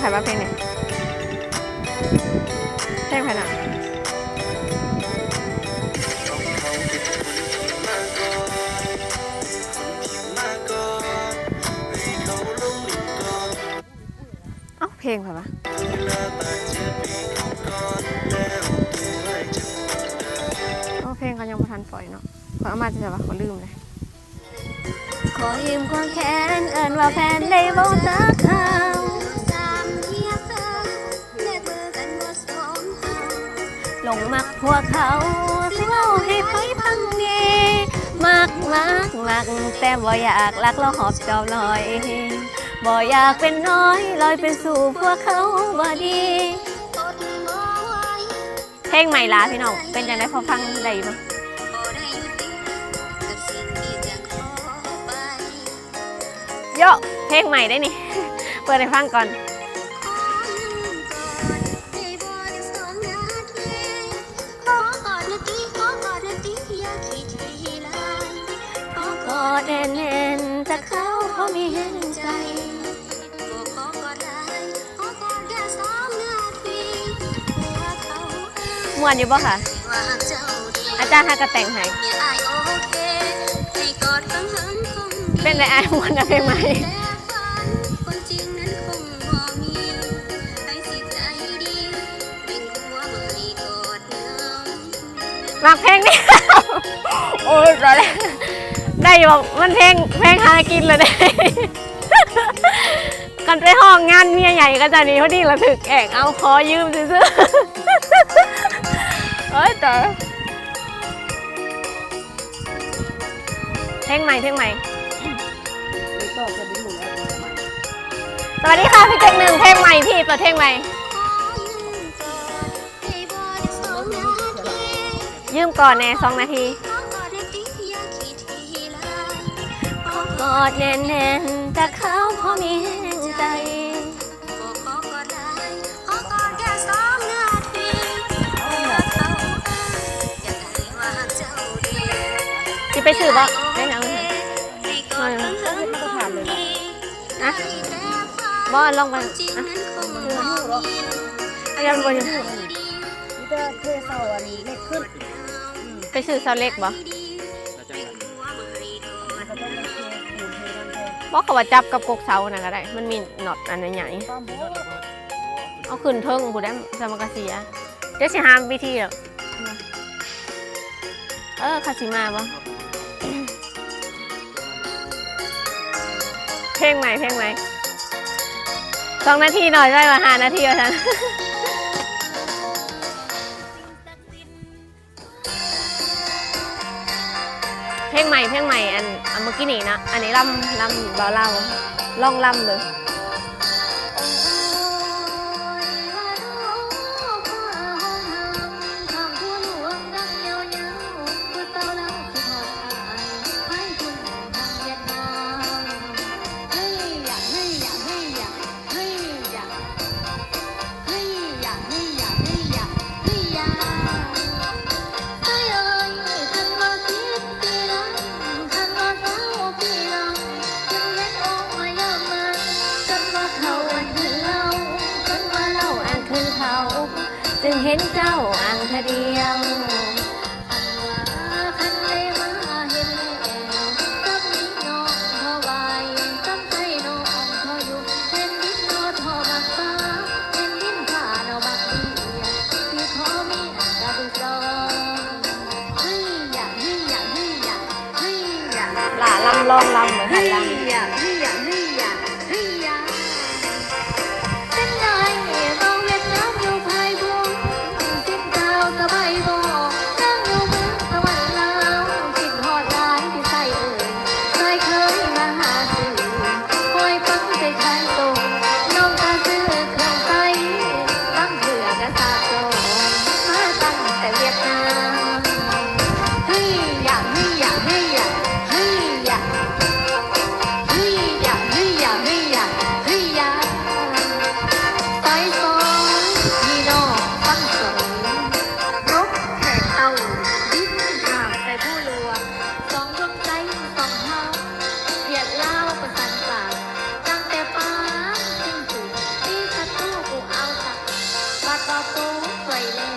ใครว่าเพลงเนี่ยเพลงใครน่ะเอ้าเพลงใครวะโอ้เพลงเขายังไม่ทันปล่อยเนาะขาเอามาจะแบบว่าเขาลืมเลยขอยืมความแค้นเอินว่าแฟนได้บอกตาขา งมักพวกเขาสิเล่าให้ไผพังเดมักมักมักแต่บ่อยากลักเราหอบจอบลอยบ่อยากเป็นน้อยลอยเป็นสู่พวกเขาบ่ดีเพลงใหม่ลาพี่น้องเป็นยังไงพอฟังได้บ่โยะเพลงใหม่ได้นี่ เปิดให้ฟังก่อน กอดแน่นๆแต่เขาเขามีเห็นใจมวนอยู่บ่ค่ะอาจารย์ฮากระแต่งให้เป็นไรไอ้ายมวนกับเพลงใหม่คนจริงนั้นคงบ่มีให้สิใจดีเป็นหัวมาให้กอดเงามักเพลงนี้โอ้ยตายแล้ว ได้บอกมันเพลงเพลงหากินเลยได้กันไปห้องงานเมียใหญ่ก็จะนี้พอดีระถึกแอกเอาขอยืมซื้อเอ้ยแต่เพลงใหม่เพลงใหม่สวัสดีค่ะพี่เจ๊กหนึ่งเพลงใหม่พี่เปิดเพลงใหม่ยืมก่อนแน่สองนาที กอดแน่นๆแต่เขาพอมีแห้งใจสิไปซื้อบ่ได้หนังเลยนะบ่ลองไปอะอาจารย์บ่อยู่นี่จะเคยเศร้าอันนี้เล็กขึ้นไปซื้อเซาเล็กบ่ เคยบ่เขาว่าจับกับกกเสาน่ะก็ได้ มันมีน็อตอันใหญ่ๆเอาขึ้นเทิงผู้ได้สมกเสียเดี๋ยวสิหามวิธีหรอเออคาสิมาบ่เพลงใหม่เพลงใหม่สองนาทีหน่อยได้มาหานาทีแล้วฉัน เพลงใหม่เพลงใหม่อันอันเมื่อกี้นี่นะ อันนี้ลำลำเบาเล่าล่องลำเลย จึงเห็นเจ้าอ่างเธอเดียว baile.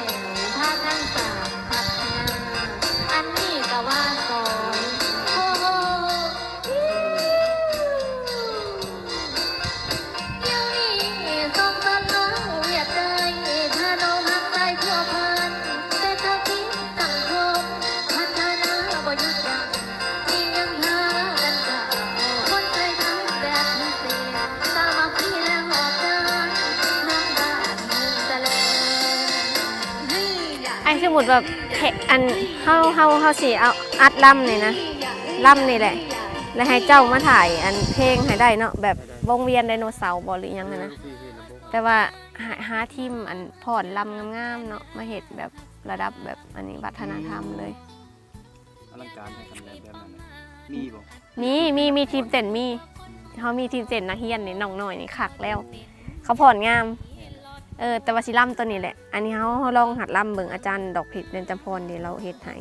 สมมุติแบบเพลงอันเฮาเฮาเฮาสิเอาอัดล่ำนี่นะล่ำนี่แหละ แล้วให้เจ้ามาถ่ายอันเพลงให้ได้เนาะแบบวงเวียนไดโนเสาร์บ่หรือหยังหั้นนะแต่ว่าหาหาทีมอันพอนลำงามๆเนาะมาเห็ดแบบระดับแบบอันนี้วัฒนธรรมเลยอลังการให้คำแนะแบบนั้นน่ะมีบ่มีมีมีทีมเต้นมีเขามีทีมเต้นนักเรียนนี่น้องน้อยนี่คักแล้ว เขาพอนงาม เออแต่ว่าสิล่ำตัวนี้แหละ อันนี้เขาลองหัดล่ำเบิ่งอาจารย์ดอกผิดเดนจำพรเดี๋ยวเราเฮ็ดให้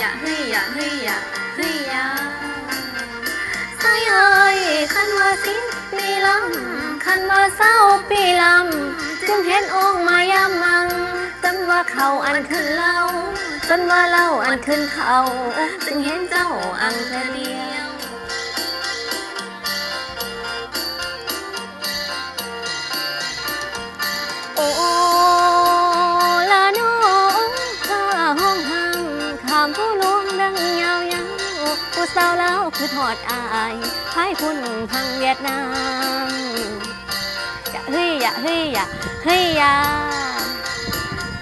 ยอย่าเฮ้ยย่าเฮ้ยย่าเฮ้ยอย่าใส่เอ้ยคันว่าสิ้นปีลำขันว่าเศร้าปีลำจึงเห็นองค์มายามังจนว่าเขาอันขึ้นเล่าจนว่าเล่าอันขึ้นเขาจึงเห็นเจ้าอังแต่เดียาวเล่าคือทอดอายพายพุ่นพังเวียดนามอย่าเฮ้ยอย่าเฮ้ยอย่าเฮ้ยอย่า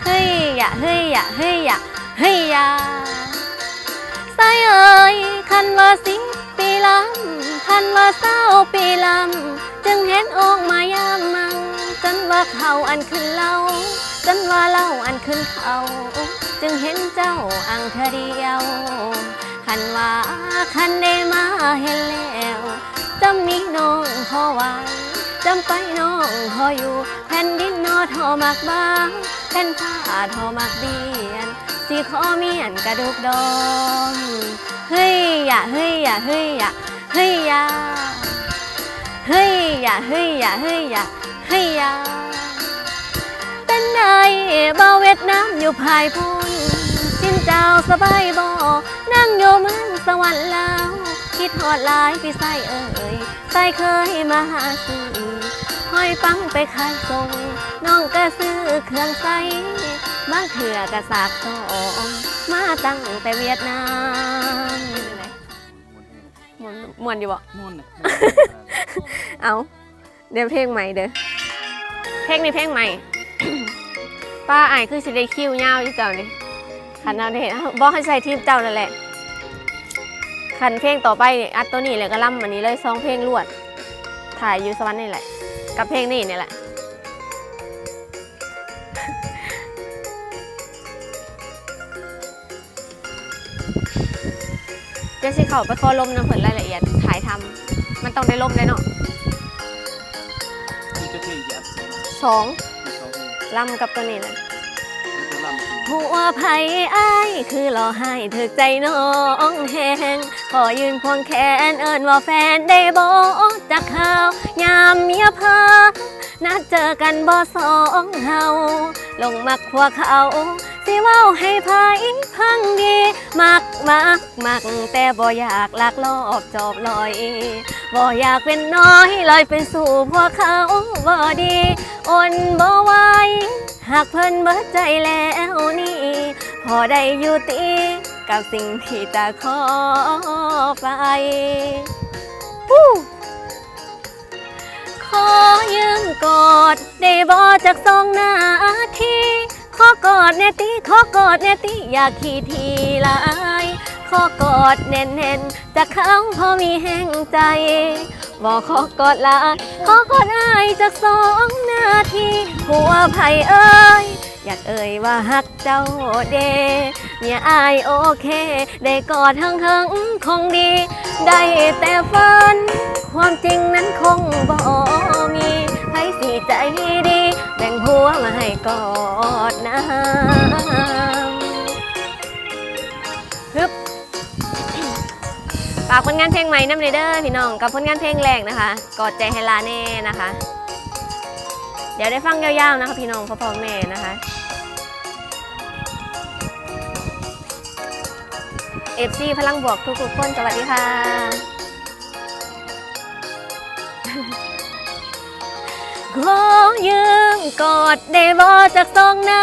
เฮ้ยอย่าเฮ้ยอย่าเฮ้ยอย่าเฮ้ยอย่าใส่เอ่ยคันว่าสิปีลำคันว่าเศร้าปีลำจึงเห็นองค์มายามมังจนว่าเขาอันขึ้นเล่าจนว่าเล่าอันขึ้นเขาจึงเห็นเจ้าอังเธอเดียว คันว่าคันได้มาเห็นแล้วจำมีน้องพอไว้จำไปน้องพออยู่ แผ่นดินนอทอมักบางแผ่นผ้าทอมักเบียนสีขอเมียนกระดูกดองเฮ้ยอย่าเฮ้ยอย่าเฮ้ยอย่าเฮ้ยอย่าเฮ้ยอย่าเฮ้ยอย่าเฮ้ยอย่าเฮ้ยอย่าเป็นไงบ่าวเวียดนามอยู่ภายพุ่นสิน เจ้าสบายบ่นั่งอยู่เมืองสวรรค์ลาวคิดหอดหลายพี่ใส่เอ่ยใส่เคยมาหาซื้อห้อยปังไปขายส่งน้องก็ซื้อเครื่องใส่บางเถื่อกระสากสองมาตั้งแต่เวียดนามมวนแฮงมวนมวนอยู่บ่ม่วนน่ะเอาเดี๋ยวเพลงใหม่เด้อเพลงนี้เพลงใหม่ ป้าอายคือสิได้คิวยาวอยู่เจ้านี่ ขันเอาได้บอกให้ใส่ทีมเจ้านั่นแหละขันเพลงต่อไปนี่อัดตัวนี้เลยก็ล่ำอันนี้เลยสองเพลงรวด ถ่ายอยู่สวรรค์นี่แหละ กับเพลงนี้นี่แหละเจสซี่เขาไปขอลมน้ำเผินรายละเอียดถ่ายทำมันต้องได้ลมได้เนาะมีกระเทยแยบสองมีสองเพลงลำกับตัวนี้นะมีตัวลำคือ หัวไผ่อ้ายคือรอให้ถึกใจน้องแหงขอยืนควงแขนเอิญว่าแฟนได้บอกจากเขายามเมียพานัดเจอกันบ่สองเฮาลงมักพวเขาสิเว้าให้ไผพังดี มักมักมักแต่บ่อยากลักลอบจอบลอยบ่อยากเป็นน้อยลอยไปสู่พวกเขาบ่ดีอดบ่ไหว หากเพิ่นเบิดใจแล้วนี่ พอได้อยู่ตีกับสิ่งที่ตาขอไปขอยืมกอดได้บอจากสองนาที ขอกอดแน่ติขอกอดแน่ติอยากขี้ทีลายขอกอดแน่นๆจากเขาพอมีแห้งใจบอกขอกอดลายขอกอดอายจากสองนาทีหัวไผ่เอ้ยอยากเอ่ยว่าฮักเจ้าเดเนี่ยอายโอเค ได้กอดทั้งทั้งคงดี ได้แต่ฝัน ความจริงนั้นคงบ่มีใครสิใจดี แบ่งหัวมาให้กอด ฝากผลงานเพลงใหม่น้ำเลยเด้อพี่น้องกับผลงานเพลงแรกนะคะ กอดใจให้ลาแน่นะคะ เดี๋ยวได้ฟังยาวๆนะคะพี่น้องพ่อพ่อแม่นะคะ FC พลังบวกทุกๆคนสวัสดีค่ะ ขอยืมกอดได้บ่จากสองหน้า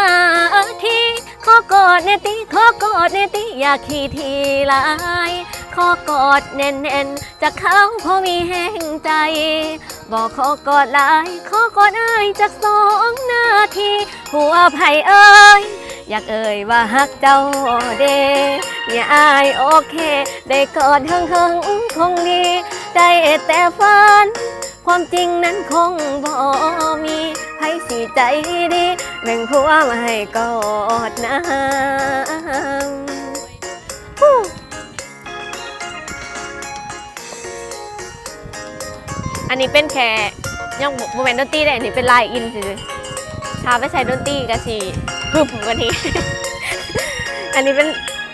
ทีขอกอดเนติขอกอดเนติอย่าขี้ทีลาย ขอกอดแน่นๆจากเขาพอมีแห้งใจ บอกขอกอดหลายขอกอดอ้ายจากสองนาที หัวไผ่เอ้ยอยากเอ่ยว่าฮักเจ้าเดอย่าอายโอเค ได้กอดเฮิงเฮิงๆคงดีได้แต่ฝัน ความจริงนั้นคงบ่มีให้สีใจดีแบ่งผัวมาให้กอดนะ อันนี้เป็นแค่ยังโมเมนต์ดนตรีได้อันนี้เป็นลายอินสิถ้าไปใช้ดนตรีก็สิฮึบกว่านี้ อันนี้เป็น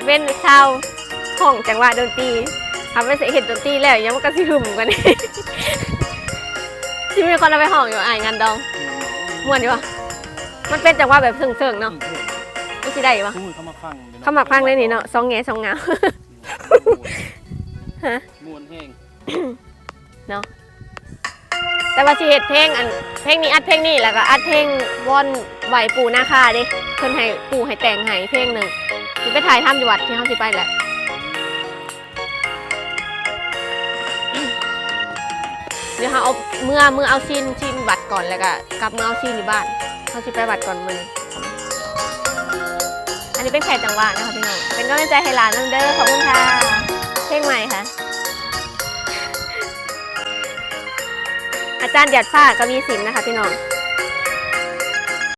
เป็นชาวห้องจังหวะดนตรีถ้าไปใส่เห็ดดนตรีแล้วยังมันก็สิหึมกว่านี้ที่มีคนเอาไปห้องอยู่อ่านงานดองม่วนดีวะมันเป็นจังหวะแบบเซิงๆเนาะไม่ใช่ได้วะคู่มือเข้ามาฟังเข้ามาฟังได้นี่เนาะสองแง่สองเงาฮะมวนแห้ง แต่ว่าสิเฮ็ดเพลงอันเพลงนี้อัดเพลงนี้แล้วก็อัดเพลงวอนไหวปู่นาคาเด้เพิ่นให้ปู่ให้แต่งให้เพลงหนึ่งสิไปถ่ายทำอยู่วัดที่เฮาสิไปแหละเดี๋ยวเฮาเอาเมื่อเมื่อเอาซีนซีนวัดก่อนแล้วก็กลับเมื่อเอาซีนอยู่บ้านเฮาสิไปวัดก่อนมื้ออันนี้เป็นแผนจังหวะนะคะพี่น้องเป็นกำลังใจให้หลานน้ำเด้อขอบคุณค่ะเพลงใหม่ค่ะ จารย์หยัดฝ้าก็มีสินนะคะพี่น้อง